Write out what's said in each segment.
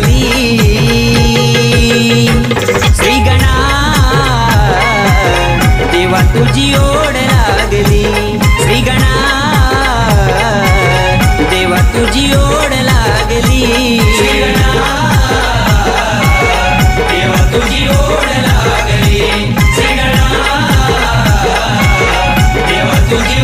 लागली श्री गणा देवा तुझी ओढ लागली श्री गणा देवा तुझी ओढ लागली देवा तुझी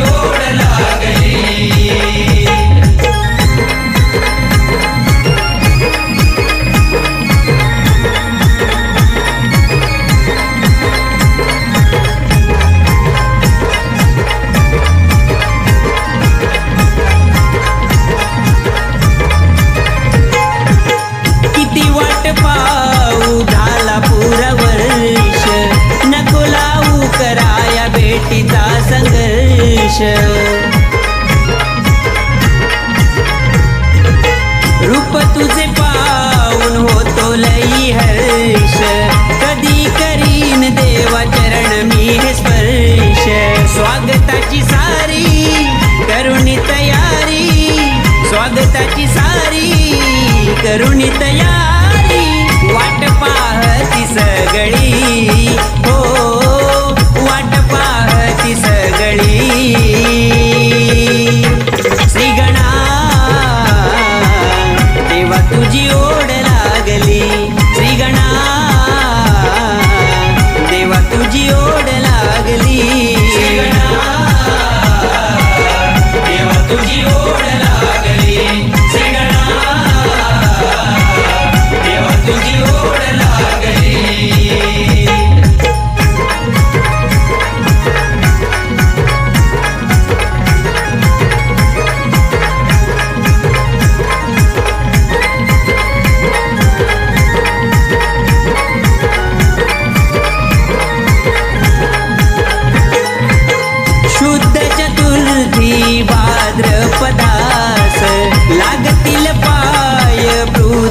वाट पाऊ झाला पुरा वर्ष नको लावू कराया बेटीचा संघर्ष. रूप तुझे पाहून होतो लई हर्ष. कधी करीन देवा चरण मी हे स्पर्श. स्वागताची सारी करुणी तयारी. स्वागताची सारी करुणी तयारी.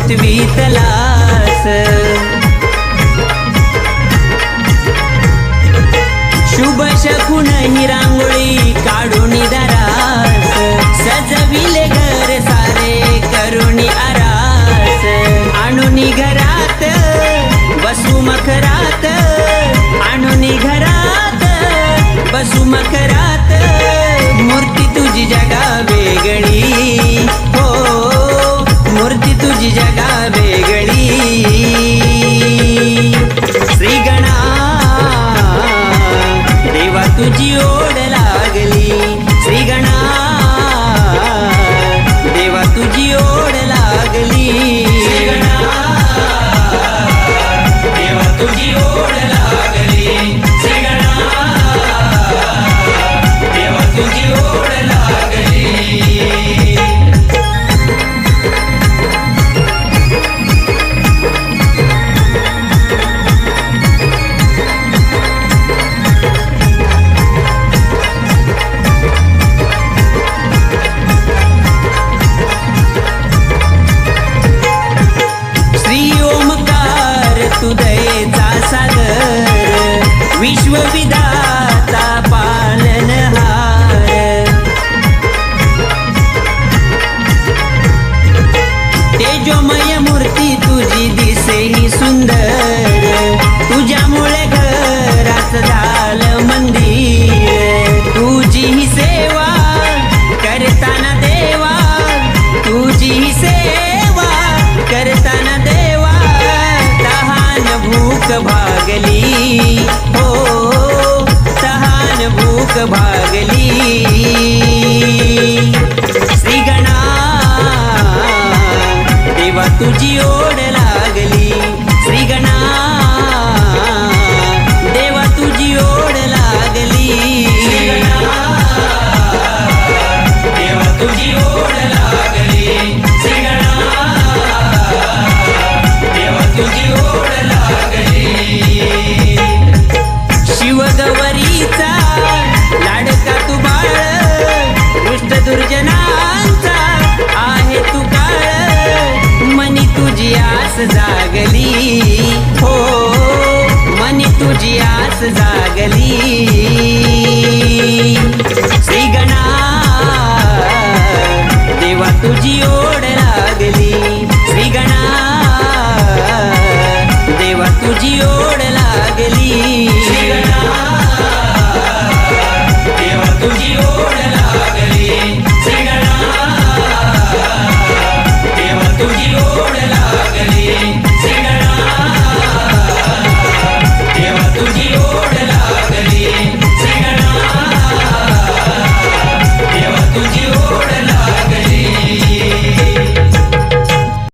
पृथ्वी तलास तुझी ओढ लागली. भागली. हो सहान भूक भागली. श्रीगणा देवा तुझी ओढ तुझी ओढ